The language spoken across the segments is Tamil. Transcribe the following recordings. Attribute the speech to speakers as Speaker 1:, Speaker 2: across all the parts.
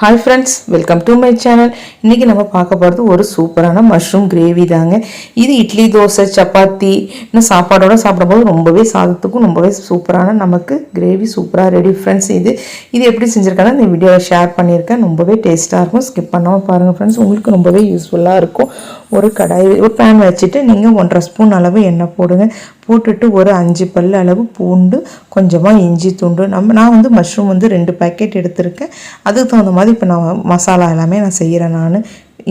Speaker 1: Hi friends welcome to my channel இன்றைக்கி நம்ம பார்க்க போகிறது ஒரு சூப்பரான மஷ்ரூம் கிரேவி தாங்க. இது இட்லி தோசை சப்பாத்தி. இன்னும் சாப்பாடோட சாப்பிடும்போது ரொம்பவே சாதத்துக்கும் ரொம்பவே சூப்பரான நமக்கு கிரேவி சூப்பராக ரெடி ஃப்ரெண்ட்ஸ் இது. இது எப்படி செஞ்சுருக்காங்க இந்த வீடியோவை ஷேர் பண்ணியிருக்கேன். ரொம்பவே டேஸ்ட்டாக இருக்கும். ஸ்கிப் பண்ணாமல் பாருங்கள் ஃப்ரெண்ட்ஸ் உங்களுக்கு ரொம்பவே யூஸ்ஃபுல்லாக இருக்கும். ஒரு கடாய் ஒரு பேன் வச்சுட்டு நீங்கள் ஒன்றரை ஸ்பூன் அளவு எண்ணெய் போடுங்க. போட்டுட்டு ஒரு அஞ்சு பல் அளவு பூண்டு கொஞ்சமாக இஞ்சி துண்டு. நம்ம நான் வந்து மஷ்ரூம் வந்து ரெண்டு பேக்கெட் எடுத்திருக்கேன். அதுக்கு தகுந்த மாதிரி இப்போ நான் மசாலா எல்லாமே நான் செய்கிறேன் நான்.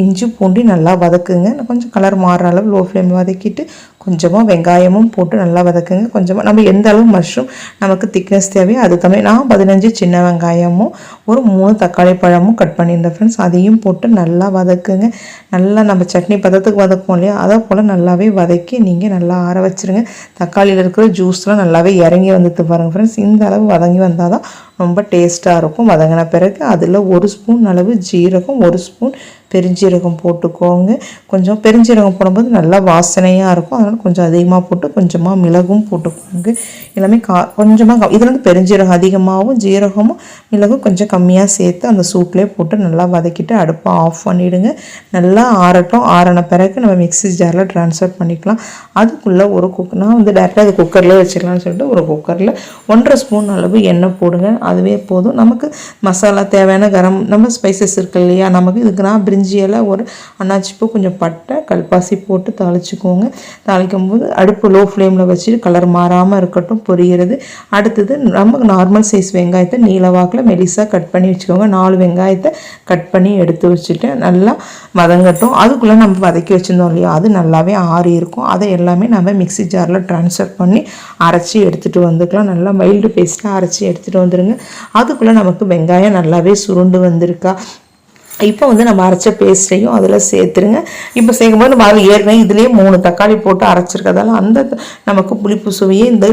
Speaker 1: இஞ்சி பூண்டி நல்லா வதக்குங்க. கொஞ்சம் கலர் மாறுற அளவு லோ ஃப்ளேம் வதக்கிட்டு கொஞ்சமாக வெங்காயமும் போட்டு நல்லா வதக்குங்க. கொஞ்சமாக நம்ம எந்த அளவு மஷ்ரூம் நமக்கு திக்னஸ் தேவையோ அது தவிர நான் பதினஞ்சு சின்ன வெங்காயமும் ஒரு மூணு தக்காளி பழமும் கட் பண்ணியிருந்தேன் ஃப்ரெண்ட்ஸ் அதையும் போட்டு நல்லா வதக்குங்க. நல்லா நம்ம சட்னி பதத்துக்கு வதக்குவோம் இல்லையா? அதை போல் நல்லாவே வதக்கி நீங்கள் நல்லா ஆற வச்சுருங்க. தக்காளியில் இருக்கிற ஜூஸ்லாம் நல்லாவே இறங்கி வந்துட்டு பாருங்கள் ஃப்ரெண்ட்ஸ் இந்த அளவு வதங்கி வந்தால் தான் ரொம்ப டேஸ்ட்டாக இருக்கும். வதங்கின பிறகு அதில் ஒரு ஸ்பூன் அளவு ஜீரகம் ஒரு ஸ்பூன் பெருஞ்சீரகம் போட்டுக்கோங்க. கொஞ்சம் பெருஞ்சீரகம் போடும்போது நல்லா வாசனையாக இருக்கும். அதனால் கொஞ்சம் அதிகமாக போட்டு கொஞ்சமாக மிளகும் போட்டுக்கோங்க. எல்லாமே கா கொஞ்சமாக இதில் வந்து பெருஞ்சீரகம் அதிகமாகவும் ஜீரகமும் மிளகும் கொஞ்சம் கம்மியாக சேர்த்து அந்த சூப்லேயே போட்டு நல்லா வதக்கிட்டு அடுப்பை ஆஃப் பண்ணிவிடுங்க நல்லா ஆறட்டும். ஆறின பிறகு நம்ம மிக்ஸி ஜாரில் ட்ரான்ஸ்ஃபர் பண்ணிக்கலாம். அதுக்குள்ளே ஒரு குக் நான் வந்து டேரெக்டாக அது குக்கர்லேயே வச்சுக்கலாம்னு சொல்லிட்டு ஒரு குக்கரில் ஒன்றரை ஸ்பூன் அளவு எண்ணெய் போடுங்க. அதுவே போதும். நமக்கு மசாலா தேவையான கரம் நம்ம ஸ்பைசஸ் இருக்குது இல்லையா? நமக்கு இதுக்கு நான் பிரிஞ்சியெல்லாம் ஒரு அன்னாச்சிப்பூ கொஞ்சம் பட்டை கல்பாசி போட்டு தாளிச்சுக்கோங்க. தாளிக்கும் போது அடுப்பு லோ ஃப்ளேமில் வச்சுட்டு கலர் மாறாமல் இருக்கட்டும் பொரிகிறது அடுத்தது நமக்கு நார்மல் சைஸ் வெங்காயத்தை நீளவாக்கில் மெலிசாக கட் பண்ணி வச்சுக்கோங்க. நாலு வெங்காயத்தை கட் பண்ணி எடுத்து வச்சுட்டு நல்லா வதங்கட்டும். அதுக்குள்ளே நம்ம வதக்கி வச்சுருந்தோம் இல்லையா? அது நல்லாவே ஆறி இருக்கும். அதை எல்லாமே நம்ம மிக்ஸி ஜாரில் ட்ரான்ஸ்ஃபர் பண்ணி அரைச்சி எடுத்துகிட்டு வந்துக்கலாம். நல்லா மைல்டு பேஸ்ட்டாக அரைச்சி எடுத்துகிட்டு வந்துடுங்க அதுக்குள்ளே நமக்கு வெங்காயம் நல்லாவே சுருண்டு வந்திருக்கா. இப்போ வந்து நம்ம அரைச்ச பேஸ்ட்டையும் அதில் சேர்த்துருங்க. இப்போ சேர்க்கும்போது நம்ம அதில் ஏற்கனவே இதுலேயே மூணு தக்காளி போட்டு அரைச்சிருக்கதால அந்த நமக்கு புளிப்பு சுவையே இந்த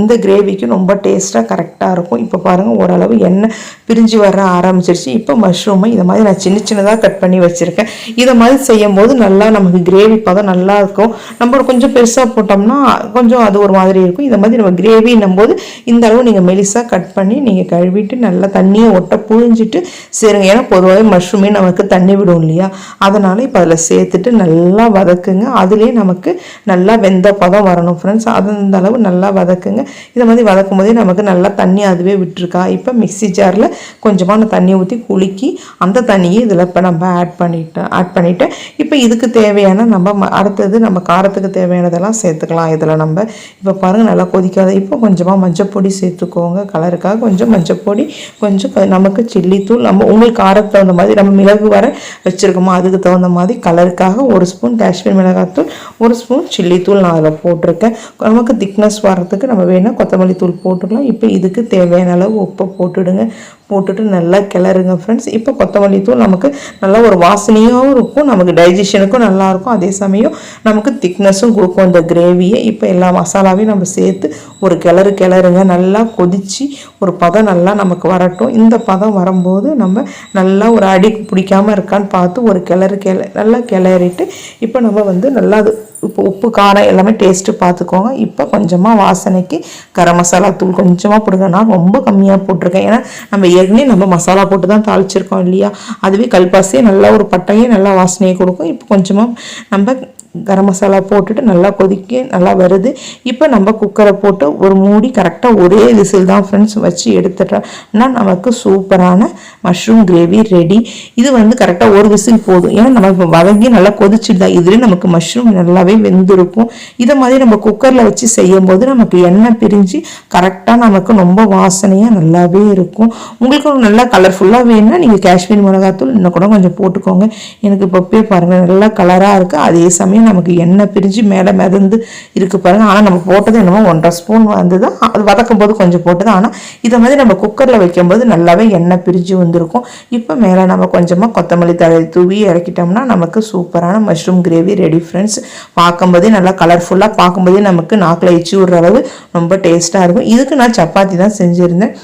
Speaker 1: இந்த கிரேவிக்கு ரொம்ப டேஸ்ட்டாக கரெக்டாக இருக்கும். இப்போ பாருங்கள் ஓரளவு எண்ணெய் பிரிஞ்சு வர ஆரம்பிச்சிருச்சு. இப்போ மஷ்ரூமை இதை மாதிரி நான் சின்ன சின்னதாக கட் பண்ணி வச்சுருக்கேன். இதை மாதிரி செய்யும் போது நல்லா நமக்கு கிரேவி பதம் நல்லா இருக்கும். நம்ம கொஞ்சம் பெருசாக போட்டோம்னா கொஞ்சம் அது ஒரு மாதிரி இருக்கும். இதை மாதிரி நம்ம கிரேவின்னும் போது இந்த அளவு நீங்கள் மெலிசாக கட் பண்ணி நீங்கள் கழுவிட்டு நல்லா தண்ணியை ஒட்ட புழிஞ்சிட்டு சேருங்க. ஏன்னா பொதுவாகவே மஷ்ரூமே நமக்கு தண்ணி விடும் இல்லையா? அதனால் இப்போ அதில் சேர்த்துட்டு நல்லா வதக்குங்க. அதுலேயே நமக்கு நல்லா வெந்த பதம் வரணும் ஃப்ரெண்ட்ஸ் அது அந்த அளவு நல்லா வதக்குங்க. இதை மாதிரி வதக்கும் போதே நமக்கு நல்லா தண்ணி அதுவே விட்டுருக்கா. இப்போ மிக்சி ஜாரில் கொஞ்சமாக தண்ணி ஊற்றி குலுக்கி அந்த தண்ணியை இதில் இப்போ நம்ம ஆட் பண்ணிட்டேன் ஆட் பண்ணிவிட்டு இப்போ இதுக்கு தேவையான நம்ம அடுத்தது நம்ம காரத்துக்கு தேவையானதெல்லாம் சேர்த்துக்கலாம். இதில் நம்ம இப்போ பாருங்கள் நல்லா கொதிக்காத இப்போ கொஞ்சமாக மஞ்சப்பொடி சேர்த்துக்கோங்க. கலருக்காக கொஞ்சம் மஞ்சப்பொடி கொஞ்சம் நமக்கு சில்லித்தூள் நம்ம உங்களுக்கு காரத்துக்கு தகுந்த மாதிரி நம்ம மிளகு வர வச்சுருக்கோமோ அதுக்கு தகுந்த மாதிரி கலருக்காக ஒரு ஸ்பூன் காஷ்மீர் மிளகாத்தூள் ஒரு ஸ்பூன் சில்லித்தூள் நான் அதில் போட்டிருக்கேன். நமக்கு திக்னஸ் வரத்துக்கு நம்ம வேணால் கொத்தமல்லி தூள் போட்டுக்கலாம். இப்போ இதுக்கு தேவையான அளவு உப்பை போட்டுடுங்க. போட்டுட்டு நல்லா கிளறுங்க ஃப்ரெண்ட்ஸ் இப்போ கொத்தமல்லி தூள் நமக்கு நல்லா ஒரு வாசனையாகவும் இருக்கும். நமக்கு டைஜஷனுக்கும் நல்லாயிருக்கும் அதே சமயம் நமக்கு திக்னஸும் கொடுக்கும். இந்த கிரேவியை இப்போ எல்லா மசாலாவையும் நம்ம சேர்த்து ஒரு கிளறு கிளறுங்க. நல்லா கொதித்து ஒரு பதம் நல்லா நமக்கு வரட்டும். இந்த பதம் வரும்போது நம்ம நல்லா ஒரு அடி பிடிக்காமல் இருக்கான்னு பார்த்து ஒரு கிளறு கிள நல்லா கிளறிட்டு இப்போ நம்ம வந்து நல்லா அது இப்போ உப்பு காரம் எல்லாமே டேஸ்ட்டு பார்த்துக்கோங்க. இப்போ கொஞ்சமாக வாசனைக்கு கரம் மசாலா தூள் கொஞ்சமாக போடுங்க. நான் ரொம்ப கம்மியாக போட்டிருக்கேன். ஏன்னா நம்ம ஏற்கனவே நம்ம மசாலா போட்டு தான் தாளிச்சிருக்கோம் இல்லையா? அதுவே கல்பாசியே நல்லா ஒரு பட்டையே நல்லா வாசனையை கொடுக்கும். இப்போ கொஞ்சமாக நம்ம கரம் மசாலா போட்டுட்டு நல்லா கொதிக்க நல்லா வருது. இப்போ நம்ம குக்கரை போட்டு ஒரு மூடி கரெக்டாக ஒரே விசில் தான் ஃப்ரெண்ட்ஸ் வச்சு எடுத்துட்டோம்னா நமக்கு சூப்பரான மஷ்ரூம் கிரேவி ரெடி இது வந்து கரெக்டாக ஒரு விசில் போதும். ஏன்னா நம்ம வதங்கி நல்லா கொதிச்சுட்டு தான் இதுலேயே நமக்கு மஷ்ரூம் நல்லாவே வெந்திருக்கும். இதை மாதிரி நம்ம குக்கரில் வச்சு செய்யும் போது நமக்கு எண்ணெய் பிரிஞ்சு கரெக்டாக நமக்கு ரொம்ப வாசனையாக நல்லாவே இருக்கும். உங்களுக்கு நல்லா கலர்ஃபுல்லாக வேணும்னா நீங்கள் காஷ்மீர் மிளகாத்தூள் இன்னும் கூட கொஞ்சம் போட்டுக்கோங்க. எனக்கு இப்போ பாருங்கள் நல்லா கலராக இருக்குது அதே சமயம் பார்த்தீங்கன்னா நமக்கு எண்ணெய் பிரிஞ்சு மேலே மிதந்து இருக்குது பாருங்கள் ஆனால் நம்ம போட்டது என்னமோ ஒன்றரை ஸ்பூன் வந்து தான் அது வதக்கும் போது கொஞ்சம் போட்டது? ஆனால் இதை மாதிரி நம்ம குக்கரில் வைக்கும்போது நல்லாவே எண்ணெய் பிரிஞ்சு வந்திருக்கும். இப்போ மேலே நம்ம கொஞ்சமாக கொத்தமல்லி தழை தூவி இறக்கிட்டோம்னா நமக்கு சூப்பரான மஷ்ரூம் கிரேவி ரெடி ஃப்ரெண்ட்ஸ் பார்க்கும்போதே நல்லா கலர்ஃபுல்லாக பார்க்கும்போதே நமக்கு நாக்கில் எச்சி விடுற அளவு ரொம்ப டேஸ்ட்டாக இருக்கும். இதுக்கு நான் சப்பாத்தி தான் செஞ்சுருந்தேன்.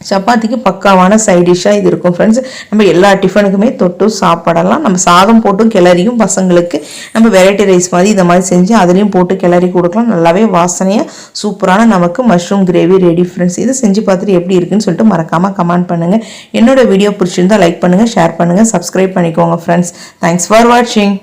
Speaker 1: சப்பாத்திக்கு பக்காவான சைட் டிஷ்ஷாக இது இருக்கும் ஃப்ரெண்ட்ஸ் நம்ம எல்லா டிஃபனுக்குமே தொட்டு சாப்பிடலாம். நம்ம சாதம் போட்டும் கிளறியும் பசங்களுக்கு நம்ம வெரைட்டி ரைஸ் மாதிரி இதை மாதிரி செஞ்சு அதுலேயும் போட்டு கிளறி கொடுக்கலாம். நல்லாவே வாசனையாக சூப்பரான நமக்கு மஷ்ரூம் கிரேவி ரெடி ஃப்ரெண்ட்ஸ் இது செஞ்சு பார்த்துட்டு எப்படி இருக்குன்னு சொல்லிட்டு மறக்காமல் கமெண்ட் பண்ணுங்கள் என்னோட வீடியோ பிடிச்சிருந்தா லைக் பண்ணுங்கள் ஷேர் பண்ணுங்கள் சப்ஸ்கிரைப் பண்ணிக்கோங்க ஃப்ரெண்ட்ஸ் தேங்க்ஸ் ஃபார் வாட்சிங்